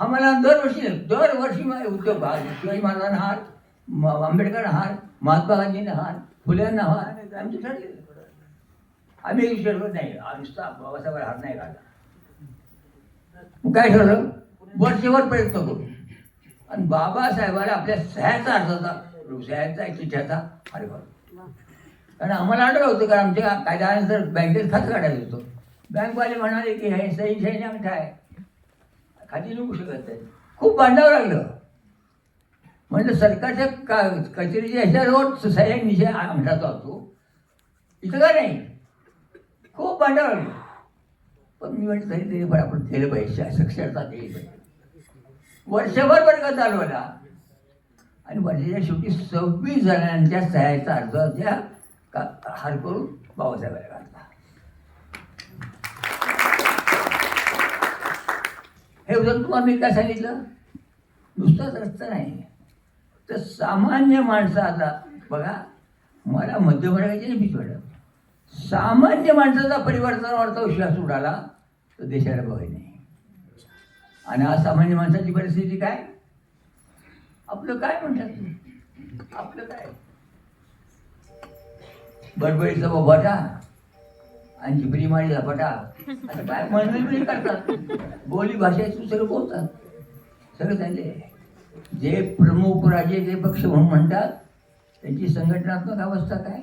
हा मला दरवर्षी दरवर्षी उद्योग हा शिवाजी महाराजांना हार आंबेडकर हार महात्मा गांधींना हार फुल्यांना हार आमचे ठरले आम्ही एक ठरवत नाही आम्ही बाबासाहेब हार नाही काढला काय ठरलं? वर्षभर प्रयत्न करू. आणि बाबासाहेबाला आपल्या सह्याचा अर्थाचा सह्याचा चिठ्ठ्याचा. अरे बाबा कारण आम्हाला आठवलं होतं कारण आमच्या कायद्यानंतर बँकेत खातं काढायचं होतं. बँकवाले म्हणाले की हे सही सही नाही काय खाली निघू शकत नाही. खूप भांडावं लागलं. म्हणलं सरकारच्या का कचेरीच्या ह्याच्यावर सह्या निषेध अंगठाचा होतो इथं का नाही? खूप भांडावं लागलं. पण मी म्हटलं तरी तरी पण आपण केलं पाहिजे. साक्षरता केली पाहिजे. वर्षभर वर्ग चालवला आणि वर्षाच्या शेवटी सव्वीस जणांच्या सहाय्याचा अर्ज त्या का हार करून बाबासाहेबाला काढला. हे उदाहरण तुम्हाला मी काय सांगितलं? नुसताच रस्ता नाही. तर सामान्य माणसं आता बघा मला मध्यमवर्गाची नाही भीती वाटत. सामान्य माणसाचा परिवर्तनावरचा विश्वास उडाला तर देशाला बघाय नाही. आणि असामान्य माणसाची परिस्थिती काय? आपलं काय म्हणतात? आपलं काय? बडबडीचा बोबाटा आणि जिबरी मारी झपाटा आता काय म्हणणं करतात बोली भाषेतून सगळं बोलतात. सगळं त्यांचे जे प्रमुख राजे जे पक्ष म्हणून म्हणतात त्यांची संघटनात्मक अवस्था काय?